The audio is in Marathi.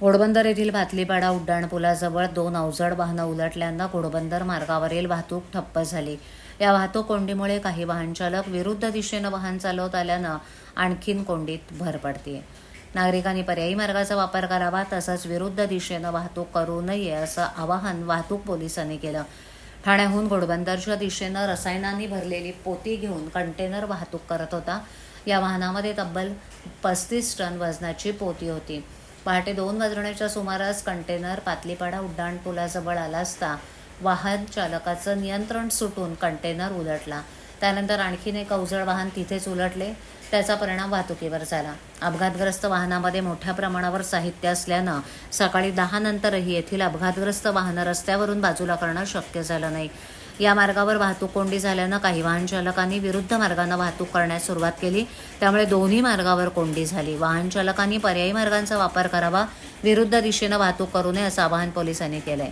घोडबंदर येथील भातलीपाडा उड्डाणपुलाजवळ दोन अवजड वाहनं उलटल्यानं घोडबंदर मार्गावरील वाहतूक ठप्प झाली. या वाहतूक कोंडीमुळे काही वाहनचालक विरुद्ध दिशेनं वाहन चालवत आल्यानं आणखीन कोंडीत भर पडते नागरिकांनी पर्यायी मार्गाचा वापर करावा तसंच विरुद्ध दिशेनं वाहतूक करू नये असं आवाहन वाहतूक पोलिसांनी केलं. ठाण्याहून घोडबंदरच्या दिशेनं रसायनांनी भरलेली पोती घेऊन कंटेनर वाहतूक करत होता. या वाहनामध्ये तब्बल पस्तीस टन वजनाची पोती होती. पहाटे दोन वाजण्याच्या सुमारास कंटेनर पातलीपाडा उड्डाणपुलाजवळ आला असता वाहन चालकाचं नियंत्रण सुटून कंटेनर उलटला. त्यानंतर आणखीन एक अवजड वाहन तिथेच उलटले. त्याचा परिणाम वाहतुकीवर झाला. अपघातग्रस्त वाहनामध्ये मोठ्या प्रमाणावर साहित्य असल्यानं सकाळी दहा नंतरही येथील अपघातग्रस्त वाहनं रस्त्यावरून बाजूला करणं शक्य झालं नाही. या मार्गावर वाहतूक कोंडी झाल्यानं काही वाहन चालकांनी विरुद्ध मार्गानं वाहतूक करण्यास सुरुवात केली. त्यामुळे दोन्ही मार्गावर कोंडी झाली. वाहन चालकांनी पर्यायी मार्गांचा वापर करावा विरुद्ध दिशेनं वाहतूक करू नये असं आवाहन पोलिसांनी केलंय.